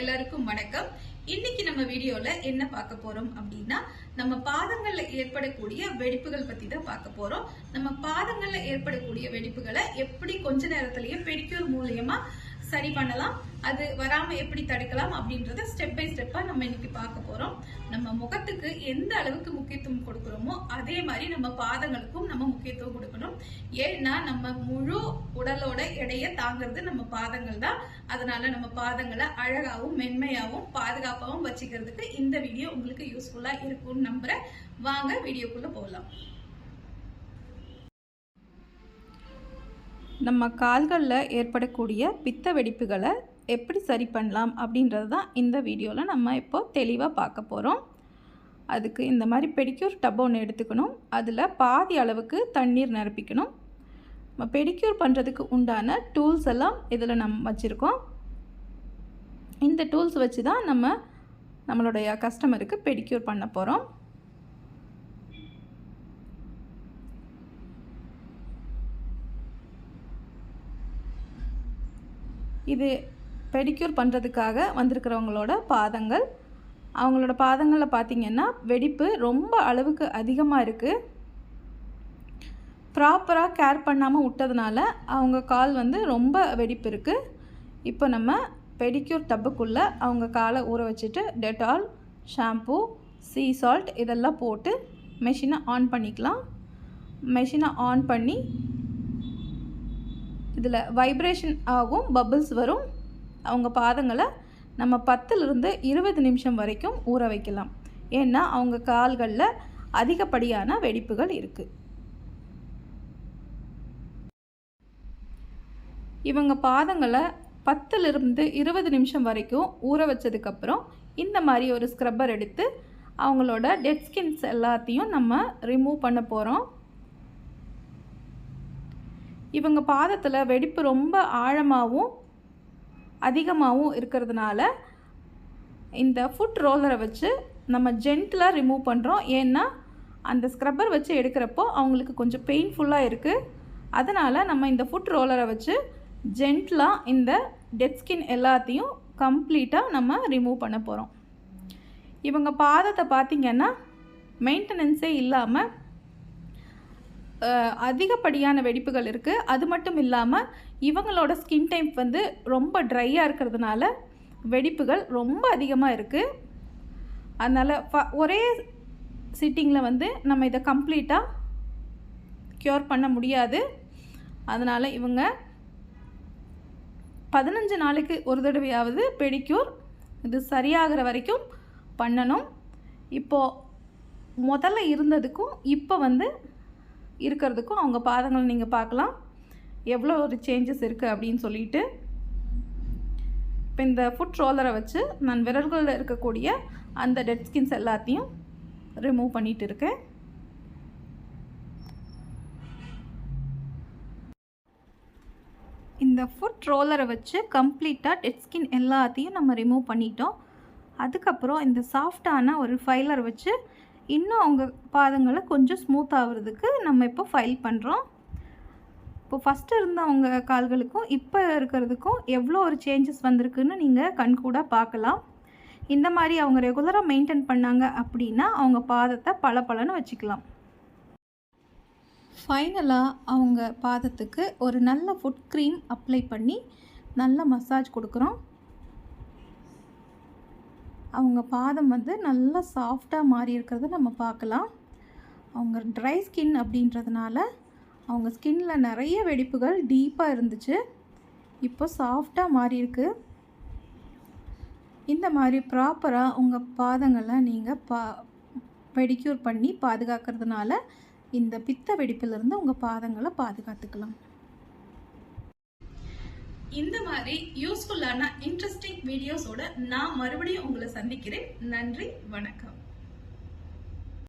எல்லாருக்கும் வணக்கம். இன்னைக்கு நம்ம வீடியோல என்ன பார்க்க போறோம் அப்படின்னா நம்ம பாதங்கள்ல ஏற்படக்கூடிய வெடிப்புகள் பத்தி தான் பார்க்க போறோம். நம்ம பாதங்கள்ல ஏற்படக்கூடிய வெடிப்புகளை எப்படி கொஞ்ச நேரத்திலேயே பெடிக்யூர் மூலியமா சரி பண்ணலாம் அது வராம எப்படி தடுக்கலாம் அப்படின்றத ஸ்டெப் பை ஸ்டெப்பா நம்ம இன்னைக்கு பார்க்க போறோம். நம்ம முகத்துக்கு எந்த அளவுக்கு முக்கியத்துவம் கொடுக்குறோமோ அதே மாதிரி நம்ம பாதங்களுக்கும் நம்ம முக்கியத்துவம் கொடுக்கணும். ஏன்னா நம்ம முழு உடலோட எடையை தாங்கிறது நம்ம பாதங்கள் தான். அதனால நம்ம பாதங்களை அழகாகவும் மென்மையாகவும் பாதுகாப்பாகவும் வச்சுக்கிறதுக்கு இந்த வீடியோ உங்களுக்கு யூஸ்ஃபுல்லா இருக்கும்னு நம்புறேன். வாங்க வீடியோக்குள்ள போகலாம். நம்ம கால்களில் ஏற்படக்கூடிய பித்த வெடிப்புகளை எப்படி சரி பண்ணலாம் அப்படின்றது தான் இந்த வீடியோவில் நம்ம இப்போ தெளிவாக பார்க்க போகிறோம் அதுக்கு இந்த மாதிரி பெடிக்யூர் டப் ஒன்று எடுத்துக்கணும். அதில் பாதி அளவுக்கு தண்ணீர் நிரப்பிக்கணும். நம்ம பெடிக்யூர் பண்ணுறதுக்கு உண்டான டூல்ஸ் எல்லாம் இதில் நம்ம வச்சுருக்கோம். இந்த டூல்ஸ் வச்சு தான் நம்ம நம்மளுடைய கஸ்டமருக்கு பெடிக்யூர் பண்ண போகிறோம் இது பெடிக்யூர் பண்ணுறதுக்காக வந்திருக்கிறவங்களோட பாதங்கள். அவங்களோட பாதங்களில் பார்த்திங்கன்னா வெடிப்பு ரொம்ப அளவுக்கு அதிகமாக இருக்குது ப்ராப்பராக கேர் பண்ணாமல் விட்டதுனால அவங்க கால் வந்து ரொம்ப வெடிப்பு இருக்குது இப்போ நம்ம பெடிக்யூர் டப்புக்குள்ளே அவங்க காலை ஊற வச்சுட்டு டெட்டால் ஷாம்பூ சீ சால்ட் இதெல்லாம் போட்டு மெஷினை ஆன் பண்ணிக்கலாம். மெஷினை ஆன் பண்ணி இதில் வைப்ரேஷன் ஆகும் பபுள்ஸ் வரும். அவங்க பாதங்களை நம்ம பத்துலேருந்து இருபது நிமிஷம் வரைக்கும் ஊற வைக்கலாம். ஏன்னா அவங்க கால்களில் அதிகப்படியான வெடிப்புகள் இருக்குது இவங்க பாதங்களை பத்துலேருந்து இருபது நிமிஷம் வரைக்கும் ஊற வச்சதுக்கப்புறம் இந்த மாதிரி ஒரு ஸ்க்ரப்பர் எடுத்து அவங்களோட டெட் ஸ்கின்ஸ் எல்லாத்தையும் நம்ம ரிமூவ் பண்ண போகிறோம் இவங்க பாதத்தில் வெடிப்பு ரொம்ப ஆழமாகவும் அதிகமாகவும் இருக்கிறதுனால இந்த ஃபுட் ரோலரை வச்சு நம்ம ஜென்டிலாக ரிமூவ் பண்ணுறோம் ஏன்னா அந்த ஸ்க்ரப்பர் வச்சு எடுக்கிறப்போ அவங்களுக்கு கொஞ்சம் பெயின்ஃபுல்லாக இருக்குது அதனால் நம்ம இந்த ஃபுட் ரோலரை வச்சு ஜென்ட்லாக இந்த டெட் ஸ்கின் எல்லாத்தையும் கம்ப்ளீட்டாக நம்ம ரிமூவ் பண்ண போகிறோம் இவங்க பாதத்தை பார்த்திங்கன்னா மெயின்டெனன்ஸே இல்லாமல் அதிகப்படியான வெடிப்புகள் இருக்குது அது மட்டும் இல்லாமல் இவங்களோட ஸ்கின் டைப் வந்து ரொம்ப ட்ரையாக இருக்கிறதுனால வெடிப்புகள் ரொம்ப அதிகமாக இருக்குது அதனால் ஃப ஒரே சிட்டிங்கில் வந்து நம்ம இதை கம்ப்ளீட்டாக க்யூர் பண்ண முடியாது. அதனால் இவங்க பதினஞ்சு நாளைக்கு ஒரு தடவையாவது பெடிக்யூர் இது சரியாகிற வரைக்கும் பண்ணணும். இப்போது முதல்ல இருந்ததுக்கும் இப்போ வந்து இருக்கிறதுக்கும் அவங்க பாதங்கள் நீங்கள் பார்க்கலாம். எவ்வளோ ஒரு சேஞ்சஸ் இருக்குது அப்படின்னு சொல்லிட்டு. இப்போ இந்த ஃபுட் ரோலரை வச்சு நான் விரல்களில் இருக்கக்கூடிய அந்த டெட் ஸ்கின்ஸ் எல்லாத்தையும் ரிமூவ் பண்ணிகிட்டு இருக்கேன். இந்த ஃபுட் ரோலரை வச்சு கம்ப்ளீட்டாக டெட் ஸ்கின் எல்லாத்தையும் நம்ம ரிமூவ் பண்ணிட்டோம். அதுக்கப்புறம் இந்த சாஃப்டான ஒரு ஃபைலர் வச்சு இன்னும் அவங்க பாதங்களை கொஞ்சம் ஸ்மூத் ஆகுறதுக்கு நம்ம இப்போ ஃபைல் பண்ணுறோம் இப்போ ஃபஸ்ட்டு இருந்த அவங்க கால்களுக்கும் இப்போ இருக்கிறதுக்கும் எவ்வளோ ஒரு சேஞ்சஸ் வந்திருக்குன்னு நீங்கள் கண்கூட பார்க்கலாம். இந்த மாதிரி அவங்க ரெகுலராக மெயின்டைன் பண்ணாங்க அப்படின்னா அவங்க பாதத்தை பல பலன்னு வச்சுக்கலாம். ஃபைனலாக அவங்க பாதத்துக்கு ஒரு நல்ல ஃபுட் க்ரீம் அப்ளை பண்ணி நல்ல மசாஜ் கொடுக்குறோம். அவங்க பாதம் வந்து நல்லா சாஃப்டாக மாறி இருக்கிறத நம்ம பார்க்கலாம். அவங்க ட்ரை ஸ்கின் அப்படின்றதுனால அவங்க ஸ்கின்ல நிறைய வெடிப்புகள் டீப்பாக இருந்துச்சு. இப்போ சாஃப்டாக மாறி இருக்கு. இந்த மாதிரி ப்ராப்பராக உங்கள் பாதங்களை நீங்கள் பா பெடிக்யூர் பண்ணி பாதுகாக்கிறதுனால இந்த பித்த வெடிப்பிலிருந்து உங்கள் பாதங்களை பாதுகாத்துக்கலாம். இந்த மாதிரி யூஸ்ஃபுல்லான இன்ட்ரெஸ்டிங் வீடியோஸோட நான் மறுபடியும் உங்களை சந்திக்கிறேன். நன்றி வணக்கம்.